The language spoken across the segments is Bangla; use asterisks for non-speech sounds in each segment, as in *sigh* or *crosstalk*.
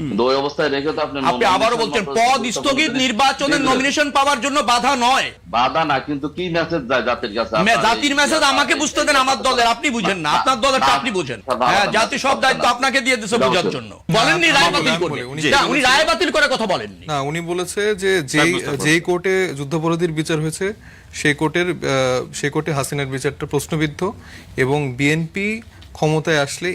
কিন্তু অবস্থায় রেখে তো আপনি আপনি আবারও বলছেন পদ স্থগিত নির্বাচনের নমিনেশন পাওয়ার জন্য বাধা নয়। বাধা না কিন্তু কি মেসেজ যায় জাতির কাছে? জাতির মেসেজ আমাকে বুঝতে দেন আমার দলের আপনি বুঝেন না। আপনার দলেরটা আপনি বুঝেন। হ্যাঁ জাতি সব দায়িত্ব আপনাকে দিয়ে দিয়েছে বোঝার জন্য। বলেননি রায় বাতিল না, করবে উনি রায় বাতিল করে কথা বলেননি। না উনি বলেছে যে যেই যেই কোর্টে যুদ্ধাপরাধীর বিচার হয়েছে সেই কোর্টের আহ, সেই কোর্টে হাসিনার বিচারটা প্রশ্নবিদ্ধ এবং বিএনপি ক্ষমতায় আসলে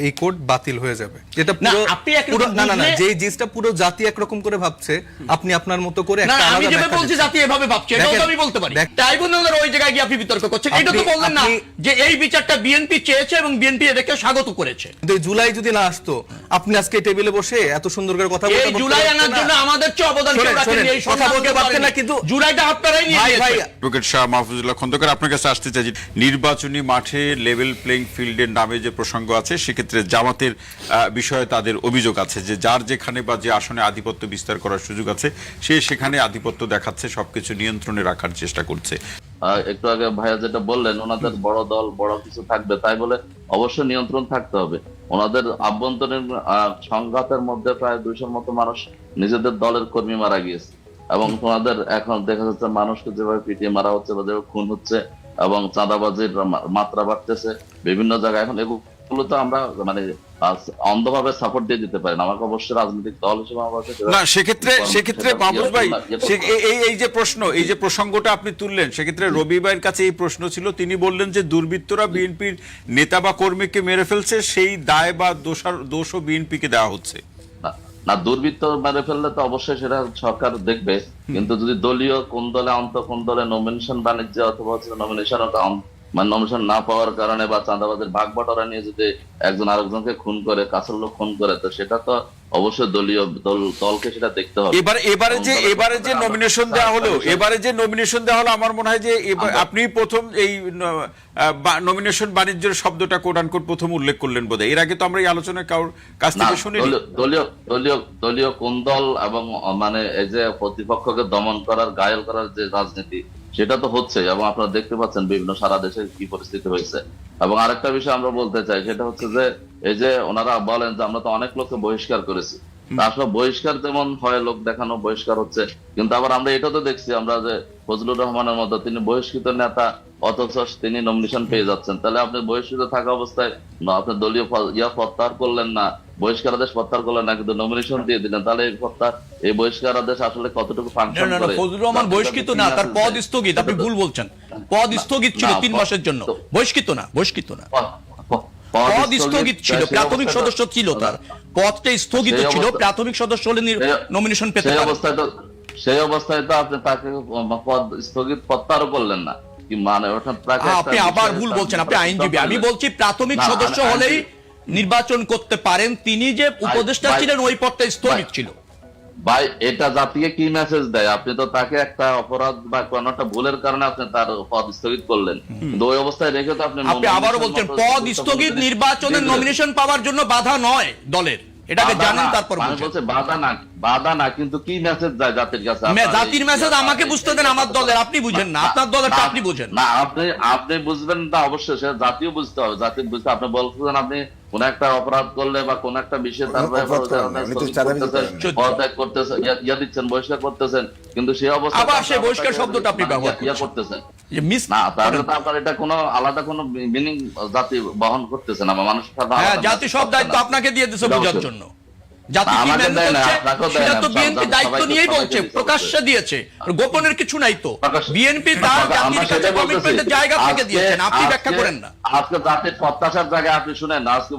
এই কোর্ট বাতিল হয়ে যাবে। এটা পুরো আপনি পুরো না না না বুঝলে- জিনিসটা পুরো জাতি একরকম করে ভাবছে আপনি আপনার মতো করে একটা আমি যেভাবে বলছি জাতি এভাবে ভাবছে এটাও তো আমি বলতে পারি। ট্রাইব্যুনালের ওই জায়গায় গিয়ে আপনি বিতর্ক করছেন। এটা তো বললেন না যে এই বিচারটা বিএনপি চেয়েছে এবং বিএনপি এটাকে স্বাগত করেছে। কিন্তু জুলাই যদি না আসতো আপনি আজকে টেবিলে বসে এত সুন্দর করে কথা বলতে জুলাই আনার জন্য আমাদের চেয়ে অবদান কেউ রাখেনি এই কথা বলতে পারতেন না, কিন্তু- জুলাইটা আপনারাই নিয়ে ভাই। শাহ মাহফুজুল্লাহ খন্দকার আপনার কাছে আসতে চাই নির্বাচনী মাঠে লেভেল প্লেইং ফিল্ডের নামে যে প্রসঙ্গ আছে, সেক্ষেত্রে জামাতের বিষয়ে তাদের অভিযোগ আছে যে যার যেখানে বা যে আসনে আধিপত্য বিস্তার করার সুযোগ আছে, সে সেখানে আধিপত্য দেখাচ্ছে, সবকিছু নিয়ন্ত্রণে রাখার চেষ্টা করছে। একটু আগে ভাইয়া যেটা বললেন, ওনাদের বড় দল, বড় কিছু থাকবে, তাই বলে অবশ্যই নিয়ন্ত্রণ থাকতে হবে। ওনাদের আভ্যন্তরীণ সংঘাতের মধ্যে প্রায় দুইশোর মতো মানুষ নিজেদের দলের কর্মী মারা গিয়েছে। এবং ওনাদের এখন দেখা যাচ্ছে মানুষকে যেভাবে পিটিয়ে মারা হচ্ছে বা যেভাবে খুন হচ্ছে এবং চাঁদাবাজির মাত্রা বাড়তেছে। বিভিন্ন জায়গায় এখন এগুলো তো আমরা মানে অন্ধভাবে সাপোর্ট দিয়ে দিতে পারি না। আমাকে অবশ্যই রাজনৈতিক দল হিসেবে আমার না সেক্ষেত্রে সেক্ষেত্রে ইয়ে ভাই ইয়ে এই- এই এই যে প্রশ্ন এই যে প্রসঙ্গটা আপনি তুললেন সেক্ষেত্রে রবি ভাইয়ের কাছে এই প্রশ্ন ছিল তিনি বললেন যে দুর্বৃত্তরা বিএনপির নেতা বা কর্মীকে মেরে ফেলছে সেই দায় বা দোষার দোষও বিএনপিকে দেওয়া হচ্ছে। না- দুর্বৃত্ত মেরে ফেললে তো অবশ্যই সেটা সরকার দেখবে। কিন্তু যদি দলীয় কোন দলে অন্ত কোন দলে নমিনেশন বাণিজ্য অথবা হচ্ছে নমিনেশন না পাওয়ার কারণে বা চাঁদাবাজের ভাগ বটরা নিয়ে যদি একজন আরেকজনকে খুন করে কাছের লোক খুন করে তো সেটা তো অবশ্যই দলীয় দল দলকে সেটা দেখতে হবে। এবার এবারে যে এবারে যে নমিনেশন দেওয়া হলো এবারে যে নমিনেশন দেওয়া হলো আমার মনে হয় যে আপনি প্রথম এই নমিনেশন বাণিজ্যের শব্দটা কোট আনকোট প্রথম উল্লেখ করলেন বোধহয়। এর আগে তো আমরা এই আলোচনায় কারোর কাছ থেকে দলীয়- দলীয় দলীয় দলীয় কোন দল এবং মানে এই যে প্রতিপক্ষকে দমন করার গায়ল করার যে রাজনীতি সেটা তো হচ্ছে এবং আপনারা দেখতে পাচ্ছেন বিভিন্ন সারা দেশে কি পরিস্থিতি হয়েছে। এবং আরেকটা বিষয় আমরা বলতে চাই সেটা হচ্ছে যে এই যে ওনারা বলেন যে আমরা তো অনেক লোককে বহিষ্কার করেছি। আসলে বহিষ্কার যেমন হয় লোক দেখানো বহিষ্কার হচ্ছে কিন্তু আবার আমরা এটা তো দেখছি আমরা যে ফজলুর রহমানের মতো তিনি বহিষ্কৃত নেতা অথচ তিনি নমিনেশন পেয়ে যাচ্ছেন। তাহলে আপনি বহিষ্কৃত থাকা অবস্থায় না, আপনি দলীয় ইয়া প্রত্যাহার করলেন না বহিষ্কার আদেশ প্রত্যাহার করলেন না কিন্তু নমিনেশন দিয়ে দিলেন তাহলে এই প্রত্যাহার এই বহিষ্কার আদেশ আসলে কতটুকু ফাংশন করে? ফজলুর রহমান বহিষ্কৃত না তার পদ স্থগিত আপনি ভুল বলছেন। পদ স্থগিত ছিল তিন মাসের জন্য। বহিষ্কৃত না বহিষ্কৃত না। পদ স্থগিত ছিল প্রাথমিক সদস্য ছিল তার। পদটা স্থগিত ছিল প্রাথমিক সদস্য হলে নমিনেশন পেতে অবস্থায় তো সেই অবস্থায় তো আপনি তাকে পদ স্থগিত প্রত্যাহার করলেন না। মানে ওটা আপনি আবার ভুল বলছেন আপনি আইনজীবী। আমি বলছি প্রাথমিক সদস্য হলেই নির্বাচন করতে পারেন তিনি যে উপদেষ্টা ছিলেন ওই পদটা স্থগিত ছিল। ভাই এটা জাতিকে কি মেসেজ দেয়? আপনি তো তাকে একটা অপরাধ বা কোন একটা ভুলের কারণে আপনি তার পদ স্থগিত করলেন। কিন্তু ওই অবস্থায় রেখে তো আপনি আপনি আবারও বলছেন পদ স্থগিত নির্বাচনের নমিনেশন পাওয়ার জন্য বাধা নয় দলের। এটাকে জানেন তারপর বাধা না। বাধা না কিন্তু কি মেসেজ যায় জাতির কাছে জাতির মেসেজ আমাকে বুঝতে দেন আমার দলের আপনি বুঝেন না। আপনার দলেরটা আপনি বুঝেন। না আপনি আপনি বুঝবেন না অবশ্যই সে জাতীয় বুঝতে হবে জাতির বুঝতে আপনি বলতেছেন আপনি কোন একটা অপরাধ করলে বা কোন একটা বিষয়ে তার তো। পদত্যাগ করতেছেন ইয়া- ইয়া দিচ্ছেন বহিষ্কার করতেছেন কিন্তু সেই অবস্থা আবার সেই বহিষ্কার শব্দটা আপনি ব্যবহার ইয়া করতেছেন। যে মিস না তাহলে তো আপনার এটা কোনো আলাদা কোনো মিনিং জাতি বহন করতেছে না মানুষ হ্যাঁ জাতি সব দায়িত্ব আপনাকে দিয়ে দিছে এটা বোঝার জন্য। সেটা তো বিএনপি দায়িত্ব নিয়েই বলছে প্রকাশ্যে দিয়েছে গোপনের কিছু নাই তো। প্রকাশ্যে- বিএনপি তার আমরা জাতির কাছে সেটাই কমিটমেন্টের জায়গা থেকে আজকে- দিয়েছেন। আপনি ব্যাখ্যা করেন না। আজকে জাতির প্রত্যাশার জায়গায় আপনি শুনেন আজকে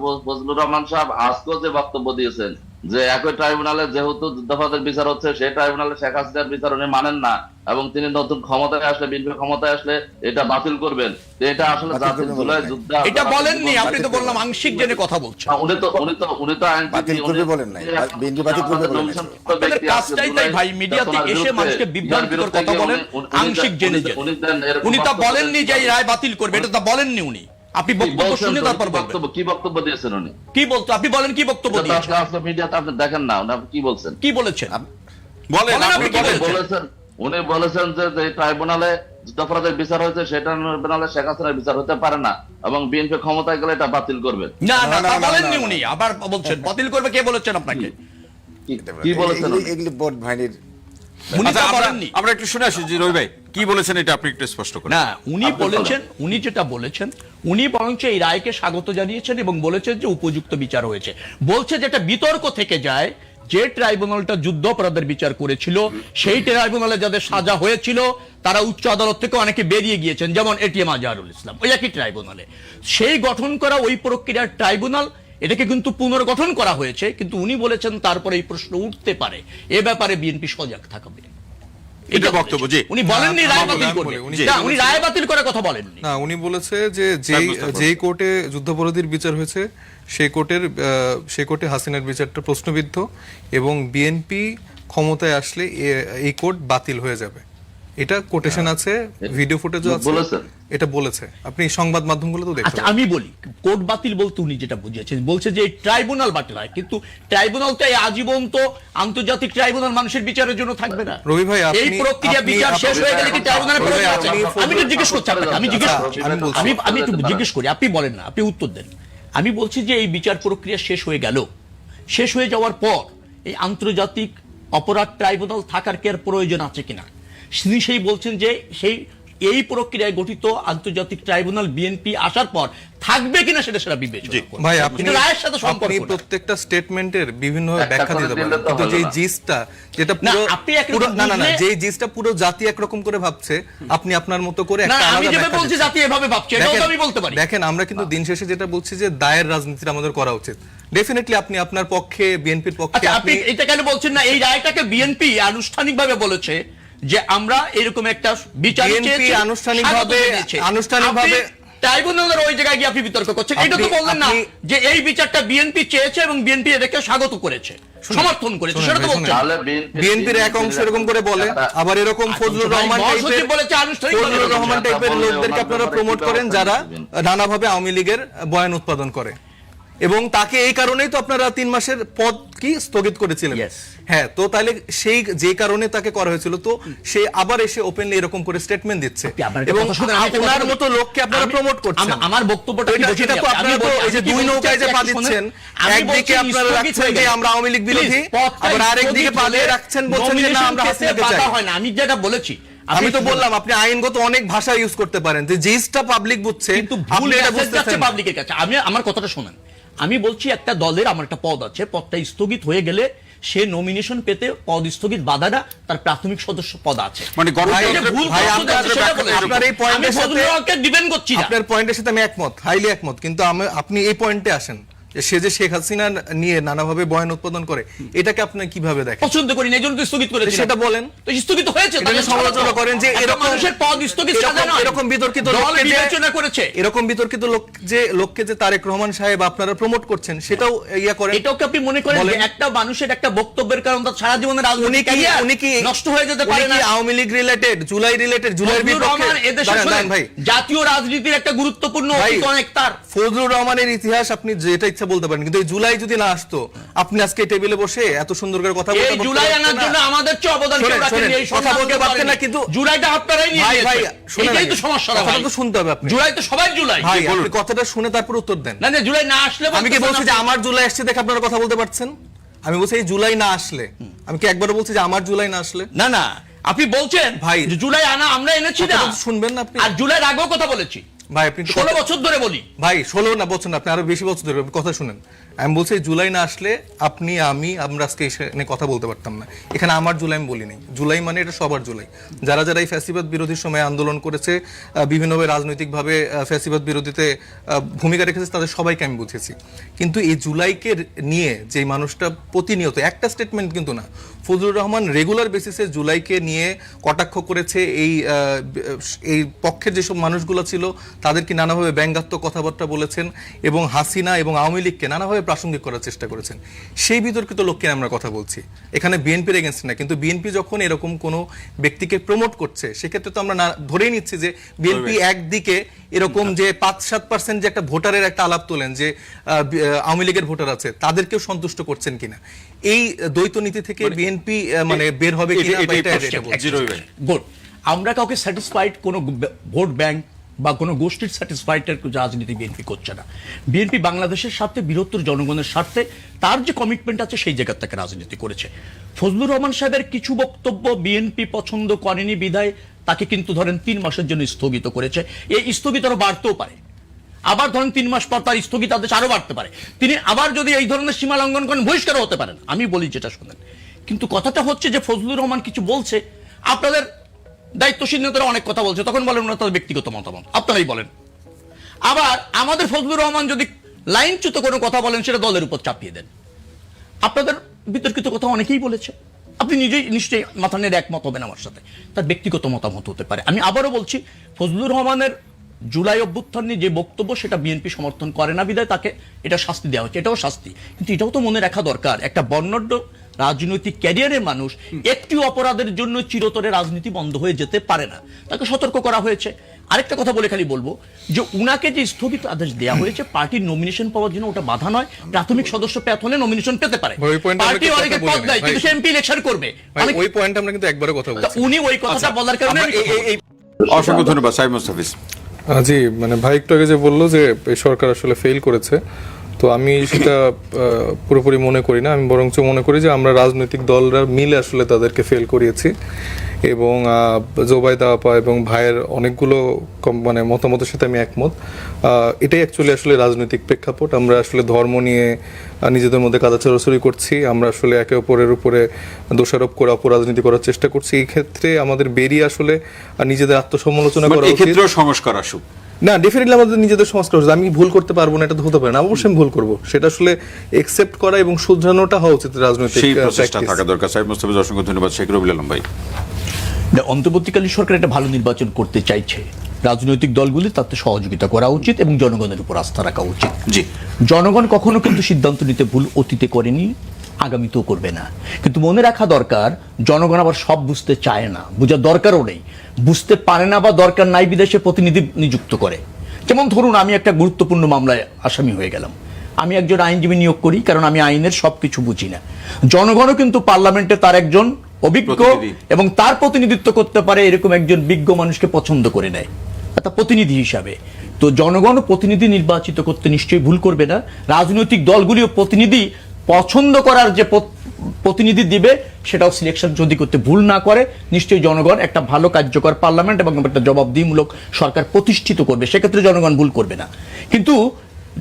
রহমান সাহেব আজকেও যে বক্তব্য দিয়েছেন যে একই ট্রাইব্যুনালে যেহেতু যুদ্ধাপরাধের বিচার হচ্ছে সেই ট্রাইব্যুনালে শেখ হাসিনার বিচার উনি মানেন না এবং তিনি নতুন ক্ষমতায় আসলে বিএনপি ক্ষমতায় আসলে এটা বাতিল করবেন এটা আসলে জাতির নাই। যুদ্ধ এটা বলেননি আপনি তো বললাম আংশিক জেনে কথা বলছেন উনি তো উনি তো উনি তো বাতিল করবে বলেন নাই। বিএনপি বাতিল করবে বলেন আপনাদের কাজটাই তাই ভাই, মিডিয়াতে এসে মানুষকে বিভ্রান্তিকর কথা বলেন, আংশিক জেনে জেনে। উনি তা বলেননি যে রায় বাতিল করবে এটা তা বলেননি উনি আপনি বক্তব্য শুনে তারপর বক্তব্য কি বক্তব্য দিয়েছেন উনি? কি বলতো? আপনি বলেন কি বক্তব্য দিয়েছেন? মিডিয়াতে আপনি দেখেন না উনি কি বলছেন? কি বলেছেন? বলেন আপনি কি বলেছেন? উনি বলেছেন যে ট্রাইব্যুনালে যুদ্ধাপরাধের বিচার হয়েছে সেটা ট্রাইব্যুনালে শেখ হাসিনার বিচার হতে পারে না এবং বিএনপি ক্ষমতায় গেলে এটা বাতিল করবে। না না না, তা বলেননি উনি আবার বলছেন *laughs* বাতিল করবে কে বলেছেন আপনাকে? কি- কি বলেছেন উনি? এগুলি- বোর্ড উনি আচ্ছা, আমরা- একটু শুনে আসি যে রবি ভাই। কি বলেছেন এটা আপনি একটু স্পষ্ট করেন না উনি বলেছেন উনি যেটা বলেছেন উনি বরঞ্চ এই রায়কে স্বাগত জানিয়েছেন এবং বলেছেন যে উপযুক্ত বিচার হয়েছে। বলছে যেটা বিতর্ক থেকে যায় যে ট্রাইব্যুনালটা যুদ্ধ অপরাধের বিচার করেছিল সেই ট্রাইব্যুনালে যাদের সাজা হয়েছিল তারা উচ্চ আদালত থেকে অনেকে বেরিয়ে গিয়েছেন যেমন এটিএম আজহারুল ইসলাম ওই একই ট্রাইব্যুনালে। সেই গঠন করা ওই প্রক্রিয়ার ট্রাইব্যুনাল এটাকে কিন্তু পুনর্গঠন করা হয়েছে কিন্তু উনি বলেছেন তারপরে এই প্রশ্ন উঠতে পারে। এ ব্যাপারে বিএনপি সজাগ থাকবে এটা বক্তব্য, যে উনি বলেননি রায় না, বাতিল করবে উনি না, উনি রায় বাতিল করার কথা বলেননি। না উনি বলেছে যে যেই। যেই কোর্টে যুদ্ধাপরাধীর বিচার হয়েছে সেই কোর্টের আহ, সেই কোর্টে হাসিনার বিচারটা প্রশ্নবিদ্ধ এবং বিএনপি ক্ষমতায় আসলে এই কোর্ট বাতিল হয়ে যাবে। এটা কোটেশন আছে ভিডিও ফুটেজও আছে। বলেছেন? এটা বলেছে। আপনি সংবাদ মাধ্যমগুলো তো দেখতে আচ্ছা আমি বলি কোর্ট বাতিল বলতে উনি যেটা বুঝিয়েছেন বলছে যে ট্রাইব্যুনাল বাতিল হয় কিন্তু ট্রাইব্যুনালটা এই আজীবন তো আন্তর্জাতিক ট্রাইব্যুনাল মানুষের বিচারের জন্য থাকবে না। রবি ভাই, আপনি- এই প্রক্রিয়া বিচার শেষ হয়ে গেলে কি ট্রাইব্যুনালের প্রয়োজন আছে আমি তো জিজ্ঞেস করছি আপনাকে আমি জিজ্ঞেস আচ্ছা, করছি। আমি আমি আমি একটু জিজ্ঞেস করি আপনি বলেন না আপনি উত্তর দেন। আমি বলছি যে এই বিচার প্রক্রিয়া শেষ হয়ে গেল। শেষ হয়ে যাওয়ার পর এই আন্তর্জাতিক অপরাধ ট্রাইব্যুনাল থাকার কি আর প্রয়োজন আছে কিনা? তিনি সেই বলছেন যে সেই এই প্রক্রিয়ায় গঠিত আন্তর্জাতিক ট্রাইব্যুনাল বিএনপি আসার পর থাকবে কিনা সেটা সেটা বিবেচনা ভাই আপনি রায়ের সাথে সম্পর্ক প্রত্যেকটা স্টেটমেন্টের বিভিন্ন ব্যাখ্যা দিতে পারেন। কিন্তু না। জিসটা যেটা পুরো আপনি পুরো না না না যেই জিসটা পুরো জাতি একরকম করে ভাবছে আপনি আপনার মতো করে একটা আমি আলাদা ব্যাখ্যা বলছি জাতি এভাবে ভাবছে এটাও তো আমি বলতে পারি। দেখেন আমরা কিন্তু দিন শেষে যেটা বলছি যে দায়ের রাজনীতিটা আমাদের করা উচিত। ডেফিনেটলি আপনি আপনার পক্ষে বিএনপির পক্ষে আচ্ছা আপনি আপনি এটা কেন বলছেন না? এই রায়টাকে বিএনপি আনুষ্ঠানিকভাবে বলেছে যে আমরা এরকম একটা বিচার চেয়েছি, আনুষ্ঠানিকভাবে- আনুষ্ঠানিকভাবে- ট্রাইব্যুনালের ওই জায়গায় গিয়ে আপনি বিতর্ক করছেন। এটা তো বললেন না যে এই বিচারটা বিএনপি চেয়েছে এবং বিএনপি এটাকে স্বাগত করেছে সমর্থন করেছে সেটা তো বলছেন। বিএনপির এক অংশ এরকম করে বলে আবার এরকম ফজলুর রহমান টাইপের বলেছে আনুষ্ঠানিকভাবে ফজলুর রহমান টাইপের লোকদেরকে আপনারা প্রমোট করেন যারা? নানাভাবে আওয়ামী লীগের বয়ান উৎপাদন করে। এবং তাকে এই কারণেই তো আপনারা তিন মাসের পদ কি স্থগিত করেছিলেন। হ্যাঁ তো তাহলে সেই যে কারণে তাকে করা হয়েছিল তো সে আবার এসে ওপেনলি এরকম করে স্টেটমেন্ট দিচ্ছে। এবং আপনার মতো লোককে আপনারা প্রমোট করছেন। আমার বক্তব্যটা কি এটা- এটা তো আপনি? আপনারা তো এই যে দুই নৌকায় যে পা দিচ্ছেন একদিকে আপনারা রাখছেন যে আমরা আওয়ামী লীগ বিরোধী আবার আরেক দিকে পা দিয়ে রাখছেন বলছেন যে না আমরা পেতে হাসিনাকে চাই। হয় না আমি যেটা বলেছি আমি তো বললাম আপনি আইনগত অনেক ভাষা ইউজ করতে পারেন যে জিসটা পাবলিক বুঝছে কিন্তু ভুল এটা যাচ্ছে পাবলিকের কাছে। আমি আমার কথাটা শোনেন। আমি বলছি একটা দলের আমার একটা পদ আছে পদটা স্থগিত হয়ে গেলে সে নমিনেশন পেতে পদ স্থগিত বাধাটা তার প্রাথমিক সদস্য পদ আছে। মানে আপনার- পয়েন্টের সাথে- আমি একমত হাইলি একমত কিন্তু আমি- আপনি এই পয়েন্টে আসেন। সে যে শেখ হাসিনা নিয়ে নানাভাবে বয়ান উৎপাদন করে এটাকে আপনি কীভাবে দেখেন? পছন্দ করি না এই জন্য তো স্থগিত করেছি সেটা বলেন। তো স্থগিত হয়েছে তাহলে সমালোচনা করেন যে একটা এরকম মানুষের পদ স্থগিত সাজা নয়। এরকম বিতর্কিত লোককে যে- বিবেচনা করেছে। এরকম বিতর্কিত লোক যে লোককে যে তারেক রহমান সাহেব আপনারা প্রমোট করছেন সেটাও ইয়া করেন। এটাও কি আপনি মনে করেন যে একটা মানুষের একটা বক্তব্যের কারণ তার সারা জীবনের রাজনৈতিক কি career উনি কি নষ্ট হয়ে যেতে পারে না? Awami League related July related জুলাইয়ের বিপক্ষে? এদেশে ভাই। জাতীয় রাজনীতির একটা গুরুত্বপূর্ণ অতীত অনেক তার। ফজলুর রহমানের ইতিহাস আপনি যেটা ইচ্ছা বলতে পারেন কিন্তু এই জুলাই যদি না আসতো আপনি আজকে টেবিলে বসে এত সুন্দর করে কথা বলতে এই জুলাই আনার জন্য আমাদের চেয়ে অবদান কেউ রাখেনি, এই কথা বলতে পারতেন না, কিন্তু- জুলাইটা আপনারাই নিয়ে ভাই, ভাই, এটাই তো সমস্যা ভাই। তো শুনতে হবে আপনি। জুলাই তো সবাই জুলাই। ভাই আপনি কথাটা শুনে তারপর উত্তর দেন। না না জুলাই না আসলে আমি কি বলছি যে আমার জুলাই আসছে দেখে আপনারা কথা বলতে পারছেন? আমি বলছি এই জুলাই না আসলে। আমি কি একবারও বলছি যে আমার জুলাই না আসলে? না না আপনি বলছেন ভাই, জুলাই আনা আমরা এনেছি না। শুনবেন না আপনি। আর জুলাইয়ের আগেও কথা বলেছি। ভাই আপনি ষোলো বছর ধরে বলি। ভাই ষোলো না বছর না আপনি আরও বেশি বছর ধরে কথা শুনেন। আমি বলছি, জুলাই না আসলে আপনি, আমি, আমরা আজকে এখানে কথা বলতে পারতাম না। এখানে আমার জুলাই আমি বলি নাই জুলাই মানে এটা সবার জুলাই। যারা যারা এই ফ্যাসিবাদ বিরোধীর সময় আন্দোলন করেছে বিভিন্নভাবে রাজনৈতিকভাবে ফ্যাসিবাদ বিরোধীতে ভূমিকা রেখেছে, তাদের সবাইকে আমি বুঝেছি। কিন্তু এই জুলাইকে নিয়ে যে মানুষটা প্রতিনিয়ত, একটা স্টেটমেন্ট কিন্তু না, ফজলুর রহমান রেগুলার বেসিসে জুলাইকে নিয়ে কটাক্ষ করেছে এই এই পক্ষের যেসব মানুষগুলো ছিল, তাদেরকে নানাভাবে ব্যঙ্গাত্মক কথাবার্তা বলেছেন এবং হাসিনা এবং আওয়ামী লীগকে নানাভাবে প্রাসঙ্গিক করার চেষ্টা করেছেন। সেই বিতর্কিত লোককে আমরা কথা বলছি। এখানে বিএনপির এগেনস্ট না কিন্তু বিএনপি যখন এরকম কোনো ব্যক্তিকে প্রমোট করছে সেক্ষেত্রে তো আমরা না ধরেই নিচ্ছি যে বিএনপি একদিকে এরকম যে পাঁচ সাত পার্সেন্ট যে একটা ভোটারের একটা আলাপ তোলেন যে আওয়ামী লীগের ভোটার আছে তাদেরকেও সন্তুষ্ট করছেন কিনা? এই দ্বৈত নীতি থেকে বিএনপি মানে বের হবে কিনা আমরা কাউকে স্যাটিসফাইড কোন ভোট ব্যাংক বা কোনো গোষ্ঠীর স্যাটিসফাইডের রাজনীতি বিএনপি করছে না। বিএনপি বাংলাদেশের স্বার্থে বৃহত্তর জনগণের স্বার্থে তার যে কমিটমেন্ট আছে সেই জায়গা থেকে রাজনীতি করেছে। ফজলুর রহমান সাহেবের কিছু বক্তব্য বিএনপি পছন্দ করেনি বিধায় তাকে কিন্তু ধরেন তিন মাসের জন্য স্থগিত করেছে। এই স্থগিত আরও বাড়তেও পারে। আবার ধরেন তিন মাস পর তার স্থগিতাদেশ আরও বাড়তে পারে। তিনি আবার যদি এই ধরনের সীমা লঙ্ঘন করেন বহিষ্কার হতে পারেন। আমি বলি যেটা শুনেন। কিন্তু কথাটা হচ্ছে যে ফজলুর রহমান কিছু বলছে। আপনাদের দায়িত্বশীল নেতারা অনেক কথা বলছে, তখন বলেন ওনার তাদের ব্যক্তিগত মতামত। আপনারাই বলেন। আবার আমাদের ফজলুর রহমান যদি লাইনচ্যুত কোনো কথা বলেন, সেটা দলের উপর চাপিয়ে দেন। আপনাদের বিতর্কিত কথা অনেকেই বলেছে। আপনি নিজেই নিশ্চয়ই মাথা নেড়ে একমত হবেন আমার সাথে। তার ব্যক্তিগত মতামত হতে পারে। আমি আবারও বলছি, ফজলুর রহমানের জুলাই অভ্যুত্থান নিয়ে যে বক্তব্য, সেটা বিএনপি সমর্থন করে না। বিদায় তাকে এটা শাস্তি দেওয়া হচ্ছে। এটাও শাস্তি। কিন্তু এটাও তো মনে রাখা দরকার। একটা বর্ণাঢ্য রাজনৈতিক ক্যারিয়ারের মানুষ একটি অপরাধের জন্য চিরতরে রাজনীতি বন্ধ হয়ে যেতে পারে না। তাকে সতর্ক করা হয়েছে। আরেকটা কথা বলে খালি বলব যে উনাকে যে স্থগিত আদেশ দেওয়া হয়েছে পার্টির নমিনেশন পাওয়ার জন্য ওটা বাধা নয়। প্রাথমিক সদস্য পেত হলে নমিনেশন পেতে পারে। ওই পার্টি অনেকে কথা পদ দেয় কিন্তু এমপি ইলেকশন করবে। ওই পয়েন্ট আমরা কিন্তু একবারে কথা বলছি উনি ওই কথাটা বলার কারণে অসংখ্য ধন্যবাদ সাইদ মুস্তাফিজ। জি মানে ভাই একটু আগে যে বলল যে সরকার আসলে ফেল করেছে তো আমি সেটা পুরোপুরি মনে করি না। আমি বরঞ্চ মনে করি যে আমরা রাজনৈতিক দলরা মিলে আসলে তাদেরকে ফেল করিয়েছি। এবং আহ, জোবাইদা আপা এবং ভাইয়ের অনেকগুলো মানে মতামতের সাথে আমি একমত। এটাই অ্যাকচুয়ালি আসলে রাজনৈতিক প্রেক্ষাপট। আমরা আসলে ধর্ম নিয়ে নিজেদের মধ্যে কাদা চড়াচড়ি করছি। আমরা আসলে একে অপরের উপরে দোষারোপ করে অপরাজনীতি করার চেষ্টা করছি। এই ক্ষেত্রে আমাদের বেরিয়ে আসলে নিজেদের আত্মসমালোচনা করা উচিত। সংস্কার আসুক। না ডেফিনেটলি আমাদের নিজেদের সংস্কার হচ্ছে আমি ভুল করতে পারব না এটা তো হতে পারে না। অবশ্যই আমি ভুল করব। সেটা আসলে একসেপ্ট করা এবং শুধরানোটা হওয়া উচিত রাজনৈতিক সেই প্রচেষ্টা থাকা দরকার। সাইদ মুস্তাফিজ অসংখ্য ধন্যবাদ। শেখ রবিল আলম ভাই। না, অন্তর্বর্তীকালীন সরকার একটা ভালো নির্বাচন করতে চাইছে। রাজনৈতিক দলগুলি তাতে সহযোগিতা করা উচিত এবং জনগণের উপর আস্থা রাখা উচিত। জি। জনগণ কখনো কিন্তু সিদ্ধান্ত নিতে ভুল অতীতে করেনি। আগামীতেও করবে না। কিন্তু মনে রাখা দরকার জনগণ আবার সব বুঝতে চায় না বোঝার দরকারও নেই। বুঝতে পারে না বা দরকার নাই বিদেশে প্রতিনিধি নিযুক্ত করে। যেমন ধরুন আমি একটা গুরুত্বপূর্ণ মামলায় আসামি হয়ে গেলাম। আমি একজন আইনজীবী নিয়োগ করি কারণ আমি আইনের সবকিছু বুঝি না। জনগণও কিন্তু পার্লামেন্টে তার একজন অভিজ্ঞ এবং তার প্রতিনিধিত্ব করতে পারে এরকম একজন বিজ্ঞ মানুষকে পছন্দ করে নেয়। একটা প্রতিনিধি হিসাবে। তো জনগণ প্রতিনিধি নির্বাচিত করতে নিশ্চয়ই ভুল করবে না। রাজনৈতিক দলগুলিও প্রতিনিধি পছন্দ করার যে প্রতিনিধি দিবে সেটাও সিলেকশন যদি করতে ভুল না করে নিশ্চয়ই জনগণ একটা ভালো কার্যকর পার্লামেন্ট এবং একটা জবাবদিহিমূলক সরকার প্রতিষ্ঠিত করবে। সেক্ষেত্রে জনগণ ভুল করবে না। কিন্তু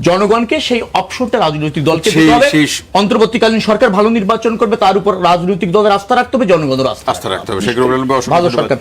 জনগণকে সেই অপশনটা রাজনৈতিক দলকে দিতে হবে। অন্তর্বর্তীকালীন সরকার ভালো নির্বাচন করবে তার উপর রাজনৈতিক দলের আস্থা রাখতে হবে জনগণের আস্থা রাখতে হবে। ভালো সরকার